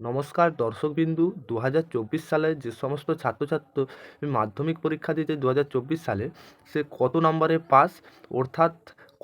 নমস্কার দর্শকবিন্দু দু হাজার চব্বিশ সালে যে সমস্ত ছাত্রছাত্র মাধ্যমিক পরীক্ষা দিতে দু হাজার চব্বিশ সালে, সে কত নম্বরে পাস? অর্থাৎ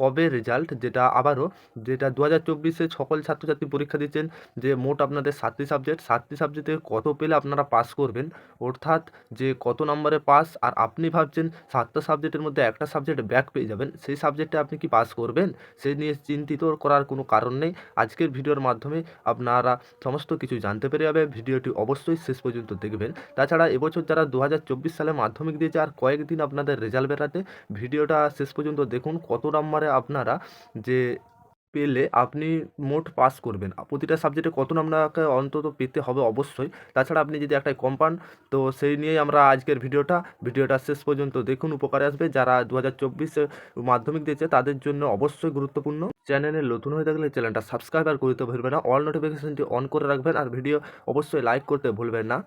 কবে রেজাল্ট যেটা আবারও, যেটা দু হাজার চব্বিশে সকল ছাত্রছাত্রী পরীক্ষা দিচ্ছেন যে মোট আপনাদের সাতটি সাবজেক্ট সাতটি সাবজেক্টে কত পেলে আপনারা পাস করবেন? অর্থাৎ যে কত নম্বরে পাস আর আপনি ভাবছেন সাতটা সাবজেক্টের মধ্যে একটা সাবজেক্ট ব্যাক পেয়ে যাবেন, সেই সাবজেক্টে আপনি কি পাস করবেন? সে নিয়ে চিন্তিত করার কোনো কারণ নেই। আজকের ভিডিওর মাধ্যমে আপনারা সমস্ত কিছু জানতে পেরে যাবে ভিডিওটি অবশ্যই শেষ পর্যন্ত দেখবেন। তাছাড়া এবছর যারা দু হাজার চব্বিশ সালে মাধ্যমিক দিয়েছে, আর কয়েকদিন আপনাদের রেজাল্ট বেরাতে, ভিডিওটা শেষ পর্যন্ত দেখুন কত নম্বরে আপনারা যে পেলে আপনি মোট পাস করবেন। প্রতিটা সাবজেক্টে কত আপনাকে অন্তত পেতে হবে অবশ্যই। তাছাড়া আপনি যদি একটাই কম পান, তো সেই নিয়েই আমরা আজকের ভিডিওটা। ভিডিওটা শেষ পর্যন্ত দেখুন, উপকারে আসবে। যারা দু হাজার মাধ্যমিক দিয়েছে, তাদের জন্য অবশ্যই গুরুত্বপূর্ণ। চ্যানেলে নতুন হয়ে থাকলে চ্যানেলটা সাবস্ক্রাইব আর করতে ভুলবেন না। অল নোটিফিকেশনটি অন করে রাখবেন। আর ভিডিও অবশ্যই লাইক করতে ভুলবেন না।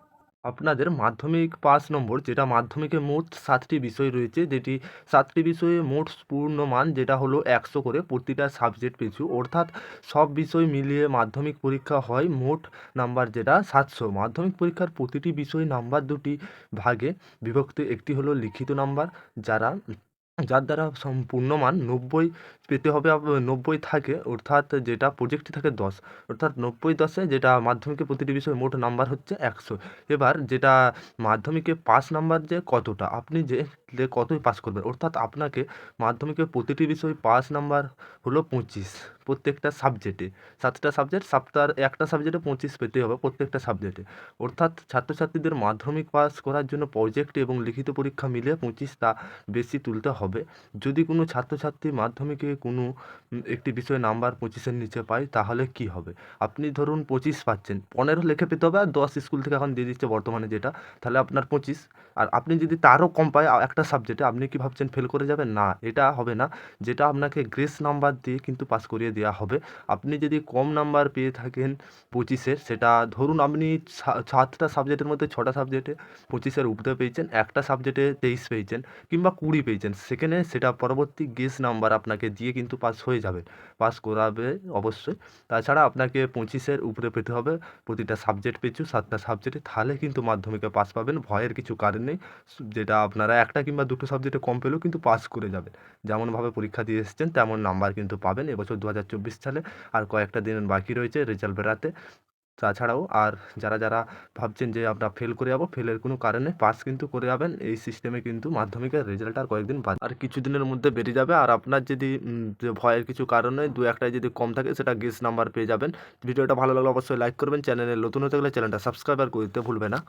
আপনাদের মাধ্যমিক পাস নম্বর, যেটা মাধ্যমিকে মোট সাতটি বিষয় রয়েছে, যেটি সাতটি বিষয়ে মোট পূর্ণ মান যেটা হলো একশো করে প্রতিটা সাবজেক্ট পিছু অর্থাৎ সব বিষয় মিলিয়ে মাধ্যমিক পরীক্ষা হয় মোট নাম্বার যেটা সাতশো। মাধ্যমিক পরীক্ষার প্রতিটি বিষয় নাম্বার দুটি ভাগে বিভক্ত। একটি হলো লিখিত নাম্বার যারা যার দ্বারা সম্পূর্ণ মান নব্বই পেতে হবে নব্বই থাকে, অর্থাৎ যেটা প্রজেক্টে থাকে দশ। অর্থাৎ নব্বই দশে যেটা মাধ্যমিকে প্রতিটি বিষয়ে মোট নাম্বার হচ্ছে একশো। এবার যেটা মাধ্যমিকে পাস নাম্বার যে কতটা? আপনি যে যে কতই পাস করবেন? অর্থাৎ আপনাকে মাধ্যমিকে প্রতিটি বিষয় পাস নাম্বার হলো পঁচিশ প্রত্যেকটা সাবজেক্টে সাতটা সাবজেক্ট সাতটার একটা সাবজেক্টে পঁচিশ পেতে হবে প্রত্যেকটা সাবজেক্টে অর্থাৎ ছাত্রছাত্রীদের মাধ্যমিক পাস করার জন্য প্রজেক্ট এবং লিখিত পরীক্ষা মিলে পঁচিশ তা বেশি তুলতে হবে। যদি কোনো ছাত্রছাত্রী মাধ্যমিকে কোনো একটি বিষয়ে নাম্বার পঁচিশের নিচে পায়, তাহলে কি হবে? আপনি ধরুন পঁচিশ পাচ্ছেন, পনেরো লেখে পেতে হবে আর দশ স্কুল থেকে এখন দিয়ে দিচ্ছে বর্তমানে যেটা, তাহলে আপনার পঁচিশ। আর আপনি যদি তারও কম পায়, আ- একটা সাবজেক্টে আপনি কি ভাবছেন ফেল করে যাবেন? না, এটা হবে না। যেটা আপনাকে গ্রেস নাম্বার দিয়ে কিন্তু পাস করিয়ে দেওয়া হবে। আপনি যদি কম নাম্বার পেয়ে থাকেন পঁচিশের সেটা ধরুন আপনি সাতটা সাবজেক্টের মধ্যে ছটা সাবজেক্টে পঁচিশের উপরে পেয়েছেন, একটা সাবজেক্টে তেইশ পেয়েছেন কিংবা কুড়ি পেয়েছেন, সেখানে সেটা পরবর্তী গেস নাম্বার আপনাকে দিয়ে কিন্তু পাস হয়ে যাবে। পাস করাবে অবশ্যই। তাছাড়া আপনাকে পঁচিশের উপরে পেতে হবে। প্রতিটা সাবজেক্ট পিছু সাতটা সাবজেক্টে তাহলে কিন্তু মাধ্যমিকে পাস পাবেন। ভয়ের কিছু কারণ নেই। যেটা আপনারা একটা কিংবা দুটো সাবজেক্টে কম পেলেও কিন্তু পাস করে যাবেন। যেমনভাবে পরীক্ষা দিয়ে এসেছেন, তেমন নাম্বার কিন্তু পাবেন। এবছর দু হাজার চব্বিশ সালে আর কয়েকটা দিন বাকি রয়েছে রেজাল্ট বেরাতে। তাছাড়াও আর যারা যারা ভাবছেন যে আমরা ফেল করে যাব ফেলের কোনো কারণে পাস কিন্তু করে যাবেন। এই সিস্টেমে কিন্তু মাধ্যমিকের রেজাল্ট আর কয়েকদিন বাদ। আর কিছুদিনের মধ্যে বেরিয়ে যাবে। আর আপনার যদি ভয়ের কিছু কারণে দু একটাই যদি কম থাকে, সেটা গেস নাম্বার পেয়ে যাবেন। ভিডিওটা ভালো লাগলে অবশ্যই লাইক করবেন। চ্যানেলে নতুন হতে গেলে চ্যানেলটা সাবস্ক্রাইব আর করতে ভুলবে না।